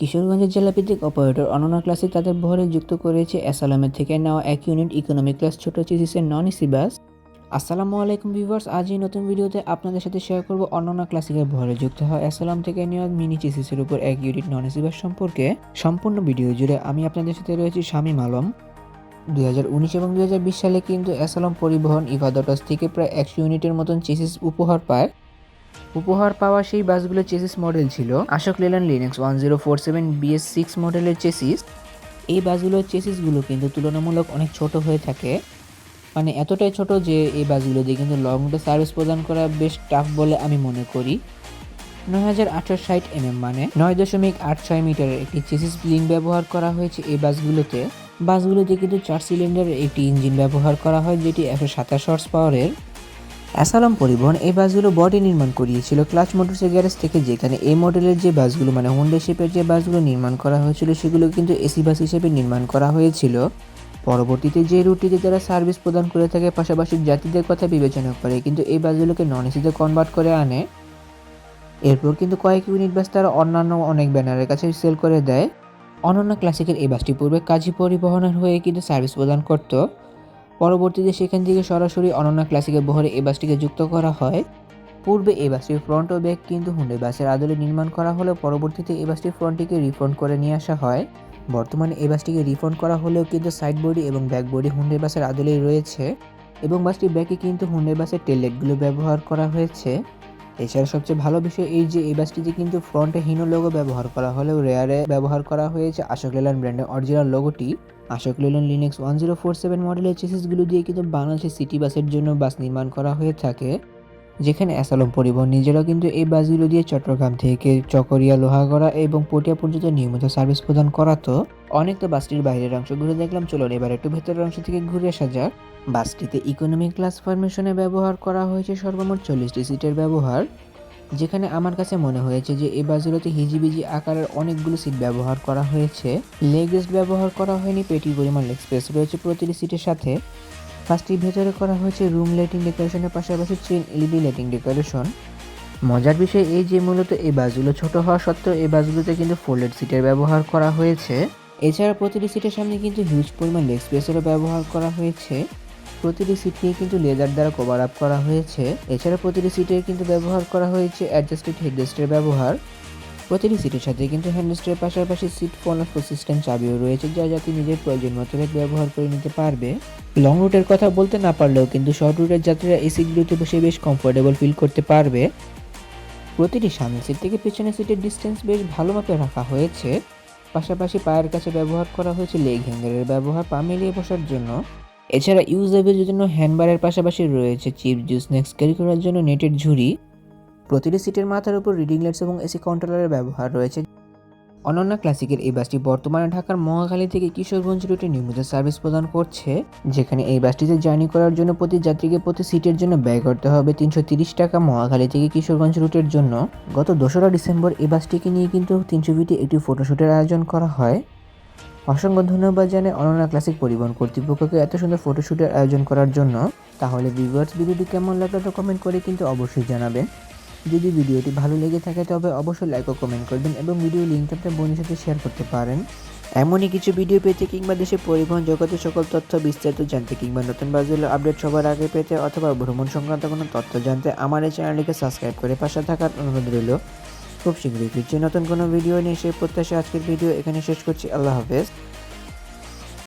কিশোরগঞ্জের জেলাভিত্তিক অপারেটর অননা ক্লাসে তাদের বহরে যুক্ত করেছে অ্যাসালামের থেকে নেওয়া এক ইউনিট ইকোনমি ক্লাস ছোট চিজিসের নন এসি বাস আসসালামু আলাইকুম ভিউয়ার্স, আজ এই নতুন ভিডিওতে আপনাদের সাথে শেয়ার করব অননা ক্লাসিকের ভরে যুক্ত হয় অ্যাসালাম থেকে নেওয়া মিনি চিসিসের উপর এক ইউনিট নন এসি বাস সম্পর্কে সম্পূর্ণ ভিডিও জুড়ে আমি আপনাদের সাথে রয়েছি শামীম আলম। দুই হাজার উনিশ এবং দুই হাজার বিশ সালে কিন্তু অ্যাসালাম পরিবহন ইভাদটাস থেকে প্রায় একশো ইউনিটের মতন চিসিস উপহার পায়। উপহার পাওয়া সেই বাসগুলোর চেসিস মডেল ছিল। Ashok Leyland, Lynx one zero four seven, BS six মডেলের চেসিস। এই বাসগুলোর চেসিসগুলো কিন্তু তুলনামূলক অনেক ছোট হয়ে থাকে। মানে এতটাই ছোট যে এই বাসগুলো দিয়ে কিন্তু লং রুটে সার্ভিস প্রদান করা বেশ টাফ বলে আমি মনে করি। নয় হাজার আটশো ষাট এমএম মানে নয় দশমিক আট ছয় মিটারের একটি চেসিস লিঙ্ক ব্যবহার করা হয়েছে এই বাসগুলোতে। বাসগুলোতে কিন্তু চার সিলিন্ডারের একটি ইঞ্জিন ব্যবহার করা হয়, যেটি একশো সাতাশ হর্স পাওয়ারের অ্যাসালাম পরিবহন এই বাসগুলো বডি নির্মাণ করিয়েছিল ক্লাচ মোটরসের গ্যারেজ থেকে, যেখানে এই মডেলের যে বাসগুলো মানে হোন্ডা শেপের যে বাসগুলো নির্মাণ করা হয়েছিল, সেগুলো কিন্তু এসি বাস হিসেবে নির্মাণ করা হয়েছিল। পরবর্তীতে যে রুটটিতে তারা সার্ভিস প্রদান করে থাকে, পাশাপাশি যাত্রীদের কথা বিবেচনা করে, কিন্তু এই বাসগুলোকে নন এসিতে কনভার্ট করে আনে। এরপর কিন্তু কয়েক ইউনিট বাস তারা অন্যান্য অনেক ব্যানারের কাছে সেল করে দেয়। অনন্য ক্লাসিকের এই বাসটি পূর্বে কাজী পরিবহনের হয়ে কিন্তু সার্ভিস প্রদান করত। পরবর্তীতে সেখান থেকে সরাসরি অনন্যা ক্লাসিকের বহরে এই বাসটিকে যুক্ত করা হয়। পূর্বে এই বাসটির ফ্রন্ট ও ব্যাক কিন্তু হুন্ডে বাসের আদলে নির্মাণ করা হলেও পরবর্তীতে এই বাসটির ফ্রন্টটিকে রিফন্ড করে নিয়ে আসা হয়। বর্তমানে এই বাসটিকে রিফন্ড করা হলেও কিন্তু সাইড বডি এবং ব্যাক বডি হুন্ডে বাসের আদলেই রয়েছে এবং বাসটির ব্যাকে কিন্তু হুন্ডে বাসের টেললেটগুলো ব্যবহার করা হয়েছে। এছাড়া সবচেয়ে ভালো বিষয় এই যে, এই ব্যাচটিতে কিন্তু ফ্রন্টে হিনো লোগো ব্যবহার করা হলেও রেয়ারে ব্যবহার করা হয়েছে আশোক লেল্যান্ড ব্র্যান্ডের original লোগোটি Ashok Leyland Lynx one zero four seven মডেলের চেসিসগুলো দিয়ে কিন্তু বাংলাদেশের সিটি বাসের জন্য বাস নির্মাণ করা হয়ে থাকে। যেখানে অ্যাসালম পরিবহন নিজেরাও কিন্তু এই বাসগুলো দিয়ে চট্টগ্রাম থেকে চকরিয়া, লোহাগড়া এবং পটিয়া পর্যন্ত নিয়মিত সার্ভিস প্রদান করাতো অনেক তো বাসটির বাইরের অংশ ঘুরে দেখলাম। চলুন এবার একটু ভেতরের অংশ থেকে ঘুরে আসা যাক। বাসটিতে ইকোনমিক ক্লাস ফরমেশনে ব্যবহার করা হয়েছে সর্বমোট চল্লিশটি সিটের ব্যবহার, যেখানে আমার কাছে মনে হয়েছে যে এই বাসগুলোতে হিজিবিজি আকারের অনেকগুলো সিট ব্যবহার করা হয়েছে। লেগ রেস্ট ব্যবহার করা হয়নি, পেটির পরিমাণ লেগ স্পেস রয়েছে প্রতিটি সিটের সাথে। ফার্স্টটির ভেতরে করা হয়েছে রুম লাইটিং ডেকোরেশনের পাশাপাশি চেন এলইডি লাইটিং ডেকোরেশন। মজার বিষয় এই যে মূলত এই বাসগুলো ছোট হওয়া সত্ত্বেও এই বাসগুলোতে কিন্তু ফোল্ডেড সিটের ব্যবহার করা হয়েছে। এছাড়া প্রতিটি সিটের সামনে কিন্তু হিউজ পরিমাণ লেগ স্পেসেরও ব্যবহার করা হয়েছে। প্রতিটি সিটকে কিন্তু লেদার দ্বারা কভার আপ করা হয়েছে। এছাড়া প্রতিটি সিটে কিন্তু ব্যবহার করা হয়েছে অ্যাডজাস্টেড হেডরেস্টের ব্যবহার। প্রতিটি সিটের সাথে কিন্তু হ্যান্ডরেস্টের পাশাপাশি সিট ফোন সিস্টেম চাবিও রয়েছে যা যাতে নিজের প্রয়োজন মতো ব্যবহার করে নিতে পারবে। লং রুটের কথা বলতে না পারলেও কিন্তু শর্ট রুটের যাত্রীরা এই সিটগুলোতে বসে বেশ কমফোর্টেবল ফিল করতে পারবে। প্রতিটি সামনের সিট থেকে পেছনের সিটের ডিস্টেন্স বেশ ভালো মাপে রাখা হয়েছে। পাশাপাশি পায়ের কাছে ব্যবহার করা হয়েছে লেগ হ্যাঙ্গারের ব্যবহার পা মিলিয়ে বসার জন্য। এছাড়া ইউজেবের জন্য হ্যান্ডবারের পাশাপাশি রয়েছে চিপ জুস স্ন্যাক্স ক্যারি করার জন্য নেটের ঝুড়ি। প্রতিটি সিটের মাথার উপর রিডিং লাইটস এবং এসি কন্ট্রোলারের ব্যবহার রয়েছে। অনন্যা ক্লাসিকের এই বাসটি বর্তমানে ঢাকার মহাখালী থেকে কিশোরগঞ্জ রুটে নিয়মিত সার্ভিস প্রদান করছে, যেখানে এই বাসটিতে জার্নি করার জন্য প্রতি যাত্রীকে প্রতি সিটের জন্য ব্যয় করতে হবে তিনশো টাকা মহাখালী থেকে কিশোরগঞ্জ রুটের জন্য। গত দোসরা ডিসেম্বর এই বাসটিকে নিয়ে কিন্তু তিনশো ফিটে একটি ফটোশ্যুটের আয়োজন করা হয়। অসংখ্য ধন্যবাদ জানাই অনন্যা ক্লাসিক পরিবহন কর্তৃপক্ষকে এত সুন্দর ফটোশ্যুটের আয়োজন করার জন্য। তাহলে ভিউয়ার্স ভিডিওটি কেমন লাগল তো কমেন্ট করে কিন্তু অবশ্যই জানাবেন। যদি ভিডিওটি ভালো লেগে থাকে, তবে অবশ্যই লাইক ও কমেন্ট করবেন এবং ভিডিও লিঙ্কটা আপনার বোনের সাথে শেয়ার করতে পারেন। এমনই কিছু ভিডিও পেতে কিংবা দেশের পরিবহন জগতের সকল তথ্য বিস্তারিত জানতে কিংবা নতুন বাসগুলো আপডেট সবার আগে পেতে অথবা ভ্রমণ সংক্রান্ত কোনো তথ্য জানতে আমার এই চ্যানেলটিকে সাবস্ক্রাইব করে পাশে থাকার অনুরোধ রইল। খুব শীঘ্রই ফিরছি নতুন কোনো ভিডিও নিয়ে, সেই প্রত্যাশা আজকের ভিডিও এখানে শেষ করছি। আল্লাহ হাফেজ।